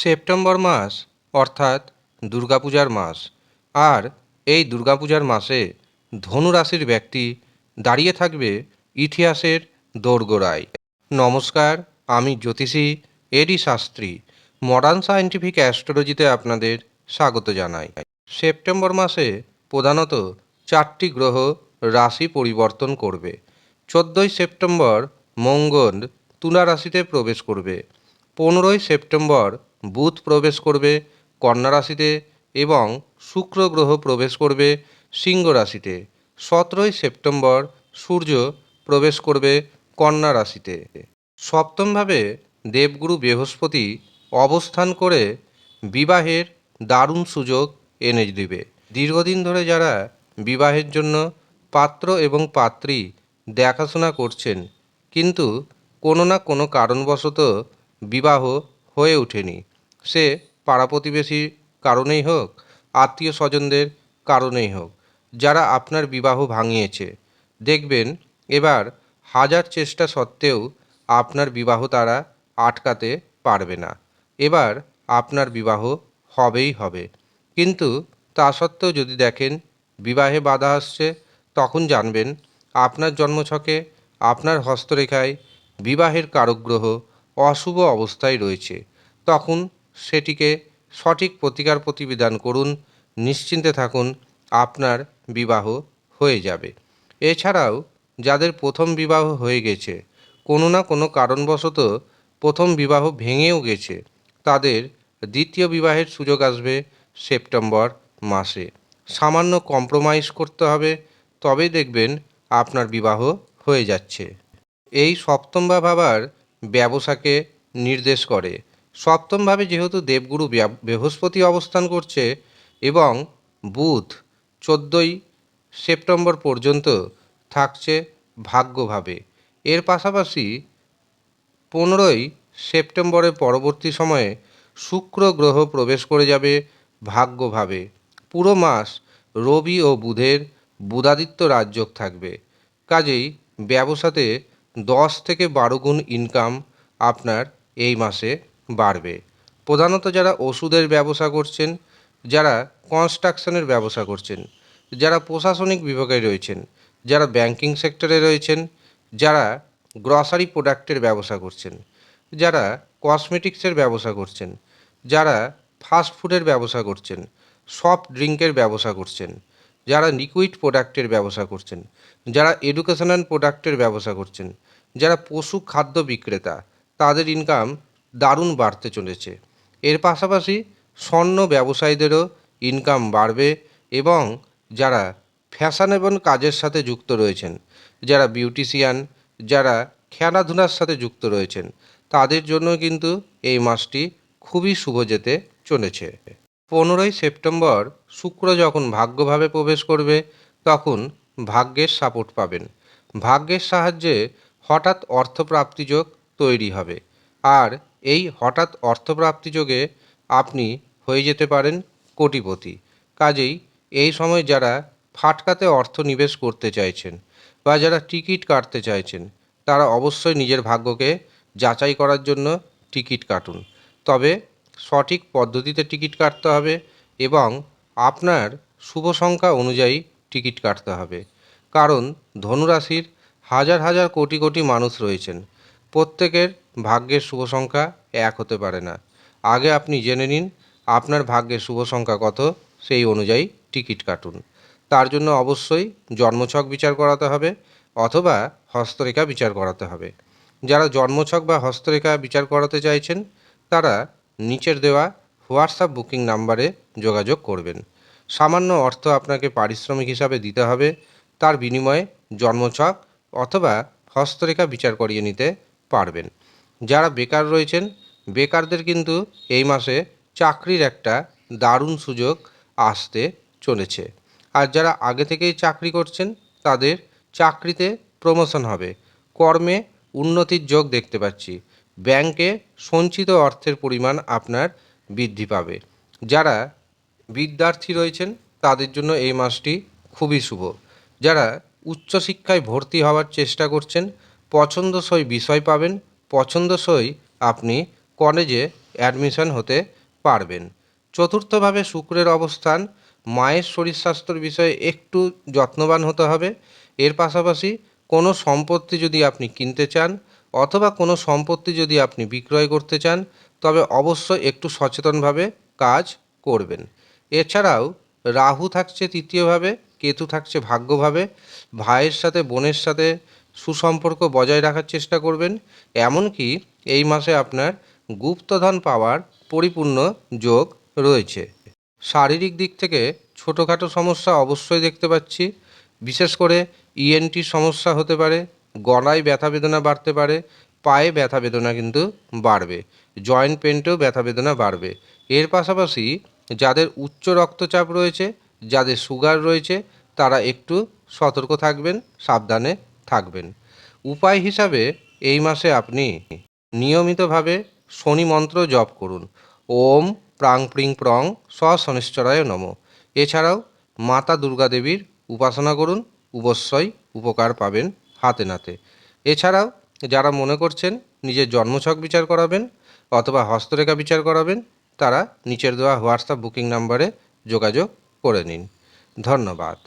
September মাস, অর্থাৎ দুর্গাপূজার মাস। আর এই দুর্গাপূজার মাসে ধনু রাশির ব্যক্তি দাঁড়িয়ে থাকবে ইতিহাসের দোরগোড়ায়। নমস্কার, আমি জ্যোতিষী এডি শাস্ত্রী, মডার্ন সায়েন্টিফিক অ্যাস্ট্রোলজিতে আপনাদের স্বাগত জানাই। সেপ্টেম্বর মাসে প্রধানত চারটি গ্রহ রাশি পরিবর্তন করবে। চোদ্দোই সেপ্টেম্বর মঙ্গল তুলা রাশিতে প্রবেশ করবে। পনেরোই সেপ্টেম্বর বুধ প্রবেশ করবে, কন্যা রাশিতে এবং শুক্র গ্রহ প্রবেশ করবে, সিংহ রাশিতে। সতেরোই সেপ্টেম্বর সূর্য প্রবেশ করবে কন্যা রাশিতে। সপ্তমভাবে দেবগুরু বৃহস্পতি অবস্থান করে বিবাহের দারুণ সুযোগ এনে দিবে। দীর্ঘদিন ধরে যারা বিবাহের জন্য পাত্র এবং পাত্রী দেখাশোনা করছেন, কিন্তু কোনো না কোনো কারণবশত বিবাহ হয়ে ওঠেনি। সে পাড়া প্রতিবেশীর কারণেই হোক, আত্মীয় স্বজনদের কারণেই হোক, যারা আপনার বিবাহ ভাঙিয়েছে। দেখবেন, এবার হাজার চেষ্টা সত্ত্বেও আপনার বিবাহ তারা আটকাতে পারবে না। এবার আপনার বিবাহ হবেই হবে। কিন্তু তা সত্ত্বেও যদি দেখেন, বিবাহে বাধা আসছে, তখন জানবেন, আপনার জন্মছকে, আপনার হস্তরেখায় বিবাহের কারকগ্রহ অশুভ অবস্থায় রয়েছে। তখন সেটিকে সঠিক প্রতিকার প্রতিবিধান করুন, নিশ্চিন্তে থাকুন, আপনার বিবাহ হয়ে যাবে। এছাড়াও, যাদের প্রথম বিবাহ হয়ে গেছে, কোনো না কোনো কারণবশত প্রথম বিবাহ ভেঙেও গেছে, তাদের দ্বিতীয় বিবাহের সুযোগ আসবে সেপ্টেম্বর মাসে। সামান্য কম্প্রোমাইজ করতে হবে তবেই দেখবেন আপনার বিবাহ হয়ে যাচ্ছে। এই সপ্তম ভাব আবার ব্যবসাকে নির্দেশ করে। সপ্তমভাবে যেহেতু দেবগুরু বৃহস্পতি অবস্থান করছে এবং বুধ চোদ্দোই সেপ্টেম্বর পর্যন্ত থাকছে ভাগ্যভাবে। এর পাশাপাশি পনেরোই সেপ্টেম্বরের পরবর্তী সময়ে শুক্র গ্রহ প্রবেশ করে যাবে ভাগ্যভাবে। পুরো মাস রবি ও বুধের বুধাদিত্য রাজযোগ থাকবে। কাজেই ব্যবসাতে দশ থেকে বারো গুণ ইনকাম আপনার এই মাসে বাড়বে। প্রধানত যারা ওষুধের ব্যবসা করছেন, যারা কনস্ট্রাকশনের ব্যবসা করছেন, যারা প্রশাসনিক বিভাগে রয়েছেন, যারা ব্যাংকিং সেক্টরে রয়েছেন, যারা গ্রসারি প্রোডাক্টের ব্যবসা করছেন, যারা কসমেটিক্সের ব্যবসা করছেন, যারা ফাস্ট ফুডের ব্যবসা করছেন সফট ড্রিঙ্কের ব্যবসা করছেন, যারা লিকুইড প্রোডাক্টের ব্যবসা করছেন, যারা এডুকেশনাল প্রোডাক্টের ব্যবসা করছেন, যারা পশু খাদ্য বিক্রেতা, তাদের ইনকাম দারুণ বাড়তে চলেছে। এর পাশাপাশি স্বর্ণ ব্যবসায়ীদেরও ইনকাম বাড়বে এবং যারা ফ্যাশনেবল কাজের সাথে যুক্ত রয়েছেন, যারা বিউটিশিয়ান যারা খেলাধুলার সাথে যুক্ত রয়েছেন, তাদের জন্য কিন্তু এই মাসটি খুবই শুভ যেতে চলেছে। পনেরোই সেপ্টেম্বর শুক্র যখন ভাগ্যভাবে প্রবেশ করবে, তখন ভাগ্যের সাপোর্ট পাবেন। ভাগ্যের সাহায্যে হঠাৎ অর্থপ্রাপ্তি যোগ তৈরি হবে। আর এই হঠাৎ অর্থপ্রাপ্তি যোগে আপনি হয়ে যেতে পারেন কোটিপতি। কাজেই এই সময় যারা ফাটকাতে অর্থ নিবেশ করতে চাইছেন বা যারা টিকিট কাটতে চাইছেন, তারা অবশ্যই নিজের ভাগ্যকে যাচাই করার জন্য টিকিট কাটুন। তবে সঠিক পদ্ধতিতে টিকিট কাটতে হবে এবং আপনার শুভ সংখ্যা অনুযায়ী টিকিট কাটতে হবে। কারণ ধনুরাশির হাজার হাজার কোটি কোটি মানুষ রয়েছেন। প্রত্যেকের ভাগ্যের শুভ সংখ্যা এক হতে পারে না। আগে আপনি জেনে নিন, আপনার ভাগ্যের শুভ সংখ্যা কত, সেই অনুযায়ী টিকিট কাটুন। তার জন্য অবশ্যই জন্মছক বিচার করাতে হবে, অথবা হস্তরেখা বিচার করাতে হবে। যারা জন্মছক বা হস্তরেখা বিচার করাতে চাইছেন, তারা নিচের দেওয়া হোয়াটসঅ্যাপ বুকিং নাম্বারে যোগাযোগ করবেন। সামান্য অর্থ আপনাকে পারিশ্রমিক হিসাবে দিতে হবে, তার বিনিময়ে জন্মছক অথবা হস্তরেখা বিচার করিয়ে নিতে পারবেন। যারা বেকার রয়েছেন, বেকারদের কিন্তু এই মাসে চাকরির একটা দারুণ সুযোগ আসতে চলেছে। আর যারা আগে থেকেই চাকরি করছেন, তাদের চাকরিতে প্রমোশন হবে। কর্মে উন্নতির যোগ দেখতে পাচ্ছি। ব্যাংকে সঞ্চিত অর্থের পরিমাণ আপনার বৃদ্ধি পাবে। যারা বিদ্যার্থী রয়েছেন, তাদের জন্য এই মাসটি খুবই শুভ। যারা উচ্চশিক্ষায় ভর্তি হওয়ার চেষ্টা করছেন, পছন্দসই বিষয় পাবেন পছন্দসই আপনি কলেজে অ্যাডমিশন হতে পারবেন। চতুর্থভাবে শুক্রের অবস্থান, মায়ের শরীর স্বাস্থ্যের বিষয়ে একটু যত্নবান হতে হবে। এর পাশাপাশি কোনো সম্পত্তি যদি আপনি কিনতে চান অথবা কোনো সম্পত্তি যদি আপনি বিক্রয় করতে চান, তবে অবশ্যই একটু সচেতনভাবে কাজ করবেন। এছাড়াও রাহু থাকছে তৃতীয়ভাবে, কেতু থাকছে ভাগ্যভাবে, ভাইয়ের সাথে, বোনের সাথে সুসম্পর্ক বজায় রাখার চেষ্টা করবেন, এমনকি এই মাসে আপনার গুপ্তধন পাওয়ার পরিপূর্ণ যোগ রয়েছে। শারীরিক দিক থেকে ছোটোখাটো সমস্যা অবশ্যই দেখতে পাচ্ছি, বিশেষ করে ইএনটির সমস্যা হতে পারে, গলায় ব্যথা বেদনা বাড়তে পারে, পায়ে ব্যথা বেদনা কিন্তু বাড়বে জয়েন্ট পেন্টেও ব্যথা বেদনা বাড়বে। এর পাশাপাশি যাদের উচ্চ রক্তচাপ রয়েছে, যাদের সুগার রয়েছে, তারা একটু সতর্ক থাকবেন, সাবধানে থাকবেন। উপায় হিসাবে এই মাসে আপনি নিয়মিতভাবে শনি মন্ত্র জপ করুন। ওম প্রাং প্রিং প্রং স শনিশ্চরায় নম। এছাড়াও মাতা দুর্গা দেবীর উপাসনা করুন অবশ্যই উপকার পাবেন হাতে নাতে। এছাড়াও যারা মনে করছেন নিজের জন্মছক বিচার করাবেন অথবা হস্তরেখা বিচার করাবেন, তারা নিচের দেওয়া হোয়াটসঅ্যাপ বুকিং নাম্বারে যোগাযোগ করে নিন। ধন্যবাদ।